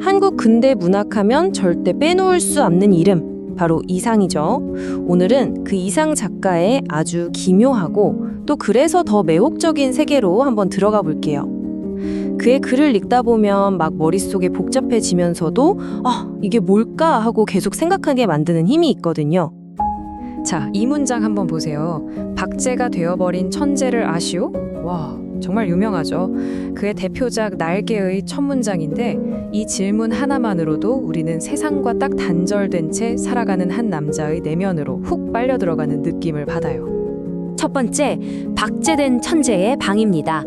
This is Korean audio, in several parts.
한국 근대 문학하면 절대 빼놓을 수 없는 이름, 바로 이상이죠. 오늘은 그 이상 작가의 아주 기묘하고 또 그래서 더 매혹적인 세계로 한번 들어가 볼게요. 그의 글을 읽다 보면 막 머릿속에 복잡해지면서도 아, 이게 뭘까 하고 계속 생각하게 만드는 힘이 있거든요. 자, 이 문장 한번 보세요. 박제가 되어버린 천재를 아시오? 와, 정말 유명하죠. 그의 대표작 날개의 첫 문장인데 이 질문 하나만으로도 우리는 세상과 딱 단절된 채 살아가는 한 남자의 내면으로 훅 빨려 들어가는 느낌을 받아요. 첫 번째, 박제된 천재의 방입니다.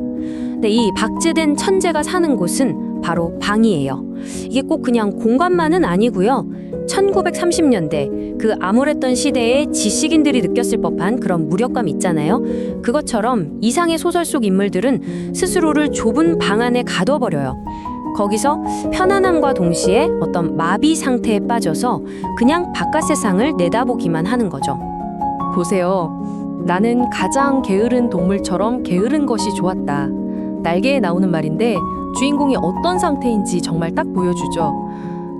네, 이 박제된 천재가 사는 곳은 바로 방이에요. 이게 꼭 그냥 공간만은 아니고요. 1930년대 그 암울했던 시대에 지식인들이 느꼈을 법한 그런 무력감 있잖아요. 그것처럼 이상의 소설 속 인물들은 스스로를 좁은 방 안에 가둬버려요. 거기서 편안함과 동시에 어떤 마비 상태에 빠져서 그냥 바깥 세상을 내다보기만 하는 거죠. 보세요. 나는 가장 게으른 동물처럼 게으른 것이 좋았다. 날개에 나오는 말인데 주인공이 어떤 상태인지 정말 딱 보여주죠.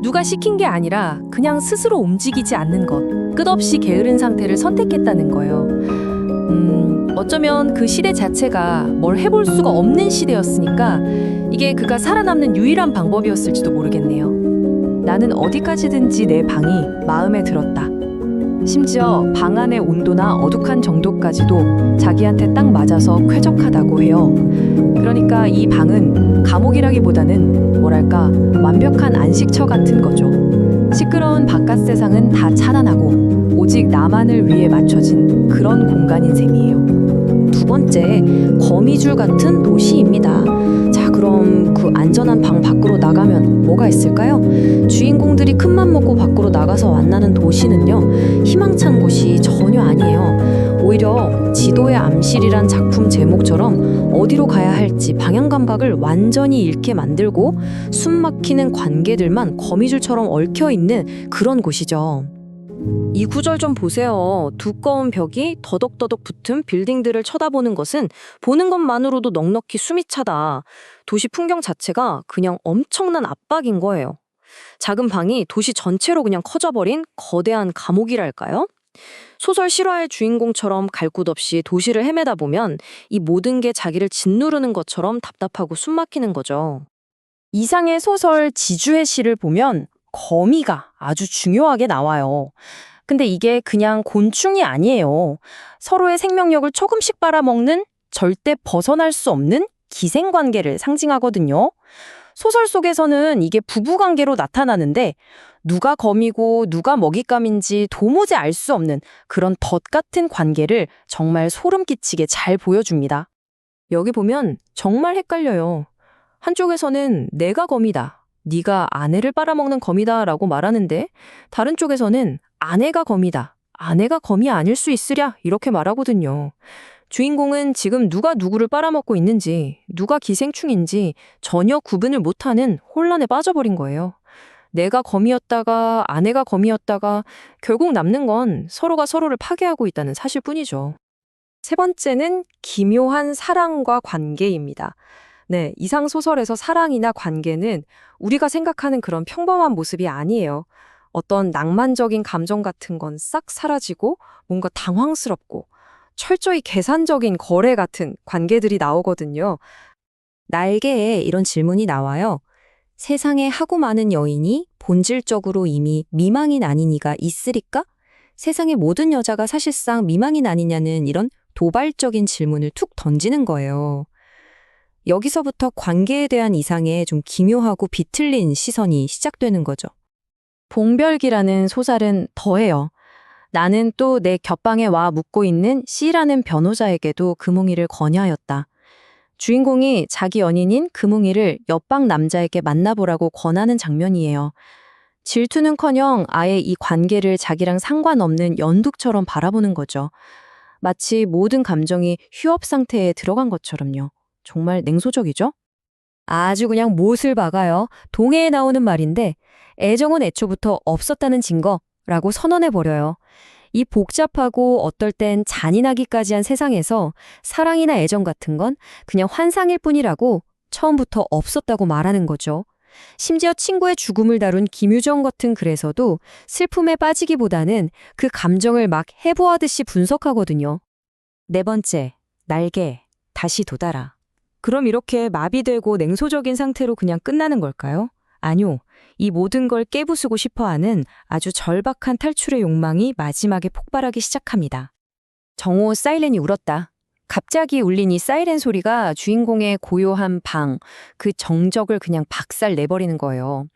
누가 시킨 게 아니라 그냥 스스로 움직이지 않는 것. 끝없이 게으른 상태를 선택했다는 거예요. 음, 어쩌면 그 시대 자체가 뭘 해볼 수가 없는 시대였으니까 이게 그가 살아남는 유일한 방법이었을지도 모르겠네요. 나는 어디까지든지 내 방이 마음에 들었다. 심지어 방 안의 온도나 어둑한 정도까지도 자기한테 딱 맞아서 쾌적하다고 해요. 그러니까 이 방은 감옥이라기보다는 뭐랄까 완벽한 안식처 같은 거죠. 시끄러운 바깥 세상은 다 차단하고 오직 나만을 위해 맞춰진 그런 공간인 셈이에요. 두 번째, 거미줄 같은 도시입니다. 자, 그럼 그 안전한 방 밖으로 나가면 뭐가 있을까요? 주인공들이 큰맘 먹고 밖으로 나가서 만나는 도시는요, 희망찬 곳이 전혀 아니에요. 오히려 지도의 암실이란 작품 제목처럼 어디로 가야 할지 방향 감각을 완전히 잃게 만들고 숨 막히는 관계들만 거미줄처럼 얽혀 있는 그런 곳이죠. 이 구절 좀 보세요. 두꺼운 벽이 더덕더덕 붙은 빌딩들을 쳐다보는 것은 보는 것만으로도 넉넉히 숨이 차다. 도시 풍경 자체가 그냥 엄청난 압박인 거예요. 작은 방이 도시 전체로 그냥 커져버린 거대한 감옥이랄까요? 소설 실화의 주인공처럼 갈 곳 없이 도시를 헤매다 보면 이 모든 게 자기를 짓누르는 것처럼 답답하고 숨막히는 거죠. 이상의 소설 지주의 시를 보면 거미가 아주 중요하게 나와요. 근데 이게 그냥 곤충이 아니에요. 서로의 생명력을 조금씩 빨아먹는 절대 벗어날 수 없는 기생관계를 상징하거든요. 소설 속에서는 이게 부부관계로 나타나는데 누가 거미고 누가 먹잇감인지 도무지 알 수 없는 그런 덫 같은 관계를 정말 소름 끼치게 잘 보여줍니다. 여기 보면 정말 헷갈려요. 한쪽에서는 내가 거미다. 네가 아내를 빨아먹는 거미다라고 말하는데 다른 쪽에서는 아내가 거미다. 아내가 거미 아닐 수 있으랴 이렇게 말하거든요. 주인공은 지금 누가 누구를 빨아먹고 있는지, 누가 기생충인지 전혀 구분을 못하는 혼란에 빠져버린 거예요. 내가 거미였다가 아내가 거미였다가 결국 남는 건 서로가 서로를 파괴하고 있다는 사실뿐이죠. 세 번째는 기묘한 사랑과 관계입니다. 네, 이상 소설에서 사랑이나 관계는 우리가 생각하는 그런 평범한 모습이 아니에요. 어떤 낭만적인 감정 같은 건 싹 사라지고 뭔가 당황스럽고 철저히 계산적인 거래 같은 관계들이 나오거든요. 날개에 이런 질문이 나와요. 세상에 하고 많은 여인이 본질적으로 이미 미망인 아닌 이가 있으리까? 세상의 모든 여자가 사실상 미망인 아니냐는 이런 도발적인 질문을 툭 던지는 거예요. 여기서부터 관계에 대한 이상의 좀 기묘하고 비틀린 시선이 시작되는 거죠. 봉별기라는 소설은 더해요. 나는 또내 곁방에 와 묵고 있는 C라는 변호자에게도 금웅이를 권하였다. 주인공이 자기 연인인 금웅이를 옆방 남자에게 만나보라고 권하는 장면이에요. 질투는커녕 아예 이 관계를 자기랑 상관없는 연둑처럼 바라보는 거죠. 마치 모든 감정이 휴업 상태에 들어간 것처럼요. 정말 냉소적이죠? 아주 그냥 못을 박아요. 동해에 나오는 말인데 애정은 애초부터 없었다는 증거라고 선언해버려요. 이 복잡하고 어떨 땐 잔인하기까지 한 세상에서 사랑이나 애정 같은 건 그냥 환상일 뿐이라고 처음부터 없었다고 말하는 거죠. 심지어 친구의 죽음을 다룬 김유정 같은 글에서도 슬픔에 빠지기보다는 그 감정을 막 해부하듯이 분석하거든요. 네 번째, 날개, 다시 돋아라. 그럼 이렇게 마비되고 냉소적인 상태로 그냥 끝나는 걸까요? 아니요. 이 모든 걸 깨부수고 싶어 하는 아주 절박한 탈출의 욕망이 마지막에 폭발하기 시작합니다. 정오 사이렌이 울었다. 갑자기 울린 이 사이렌 소리가 주인공의 고요한 방, 그 정적을 그냥 박살 내버리는 거예요.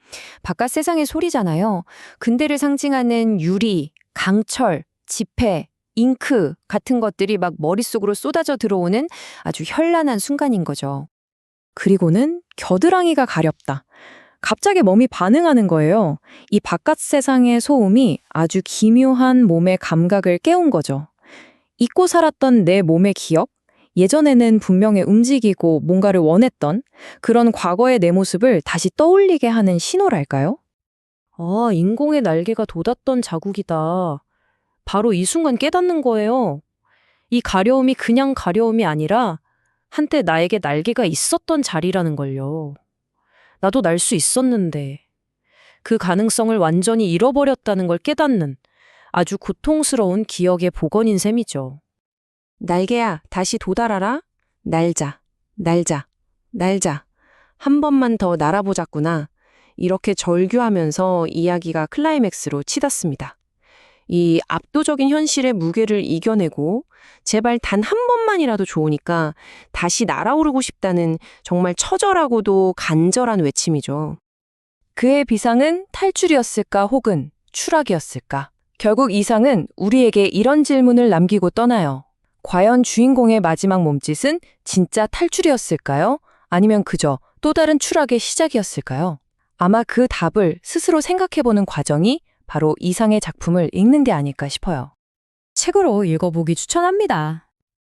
바깥 세상의 소리잖아요. 근대를 상징하는 유리, 강철, 지폐, 잉크 같은 것들이 막 머릿속으로 쏟아져 들어오는 아주 현란한 순간인 거죠. 그리고는 겨드랑이가 가렵다. 갑자기 몸이 반응하는 거예요. 이 바깥 세상의 소음이 아주 기묘한 몸의 감각을 깨운 거죠. 잊고 살았던 내 몸의 기억? 예전에는 분명히 움직이고 뭔가를 원했던 그런 과거의 내 모습을 다시 떠올리게 하는 신호랄까요? 아, 인공의 날개가 돋았던 자국이다. 바로 이 순간 깨닫는 거예요. 이 가려움이 그냥 가려움이 아니라 한때 나에게 날개가 있었던 자리라는 걸요. 나도 날 수 있었는데 그 가능성을 완전히 잃어버렸다는 걸 깨닫는 아주 고통스러운 기억의 복원인 셈이죠. 날개야, 다시 도달하라. 날자, 날자, 날자. 한 번만 더 날아보자꾸나. 이렇게 절규하면서 이야기가 클라이맥스로 치닫습니다. 이 압도적인 현실의 무게를 이겨내고 제발 단 한 번만이라도 좋으니까 다시 날아오르고 싶다는 정말 처절하고도 간절한 외침이죠. 그의 비상은 탈출이었을까 혹은 추락이었을까? 결국 이상은 우리에게 이런 질문을 남기고 떠나요. 과연 주인공의 마지막 몸짓은 진짜 탈출이었을까요? 아니면 그저 또 다른 추락의 시작이었을까요? 아마 그 답을 스스로 생각해보는 과정이 바로 이상의 작품을 읽는 게 아닐까 싶어요. 책으로 읽어보기 추천합니다.